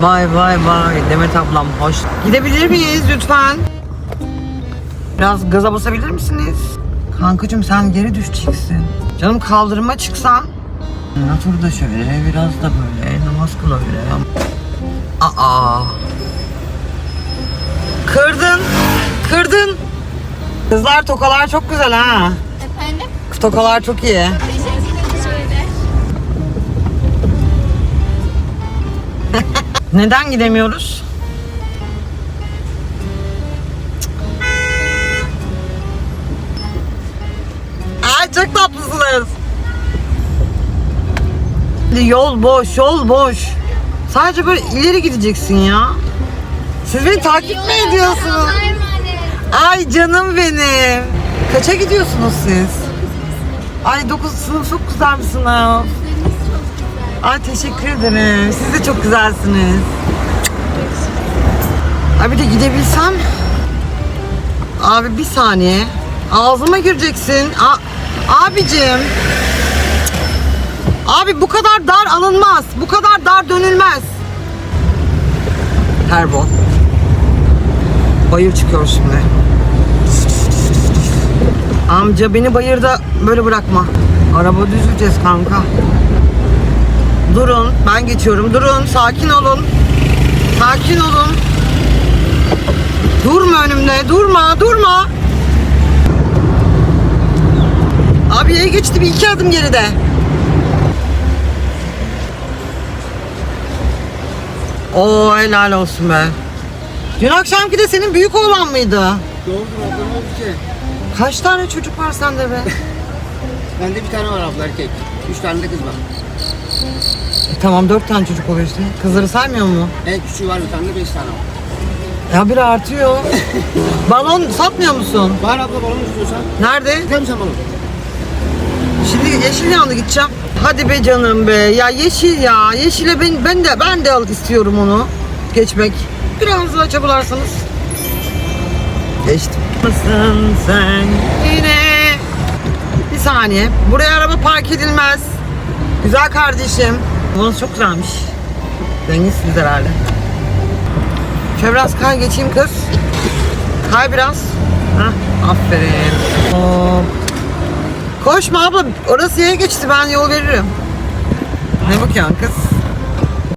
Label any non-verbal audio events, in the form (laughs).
Vay vay vay Demet ablam hoş. Gidebilir miyiz lütfen? Biraz gaza basabilir misiniz? Kankacığım sen geri düşeceksin. Canım kaldırıma çıksan. Otur da şöyle biraz da böyle namaz kıl öyle. Aa. Kırdın. Kırdın. Kızlar tokalar çok güzel ha. Efendim? Tokalar çok iyi. Neden gidemiyoruz? Ay çok tatlısınız. Yol boş, yol boş. Sadece böyle ileri gideceksin ya. Siz beni takip mi ediyorsunuz? Ay canım benim. Kaça gidiyorsunuz siz? Ay 9 sınıf çok güzel bir sınıf. Ay teşekkür ederim. Siz de çok güzelsiniz. Ay bir de gidebilsem. Abi bir saniye. Ağzıma gireceksin. A abicim. Abi bu kadar dar alınmaz. Bu kadar dar dönülmez. Herbo. Bayır çıkıyor şimdi. Amca beni bayırda böyle bırakma. Araba düzüleceğiz kanka. Durun. Ben geçiyorum. Durun. Sakin olun. Sakin olun. Durma önümde. Durma. Durma. Abi yaya geçti bir iki adım geride. Oo helal olsun be. Dün akşamki de senin büyük oğlan mıydı? Doğrudur abla ne oldu ki? Kaç tane çocuk var sende be? (laughs) Bende bir tane var abla erkek. Üç tane de kız var. Tamam dört tane çocuk oluyor işte. Kızları saymıyor mu? En küçüğü var bir tane de beş tane var. Ya biri artıyor. (laughs) Balon satmıyor musun? Var abla balon istiyorsan. Nerede? Gider misin balon? Şimdi yeşil yandı gideceğim. Hadi be canım be. Ya yeşil ya. Yeşile ben, ben de ben de al istiyorum onu. Geçmek. Biraz daha çabalarsanız. Geçtim. Mısın sen yine? Bir saniye. Buraya araba park edilmez. Güzel kardeşim. Burası çok güzelmiş. Rengisiniz herhalde. Şöyle biraz kay geçeyim kız. Kay biraz. Hah, aferin. Hop. Koşma abla. Orası yaya geçti. Ben yol veririm. Ne bakıyorsun kız?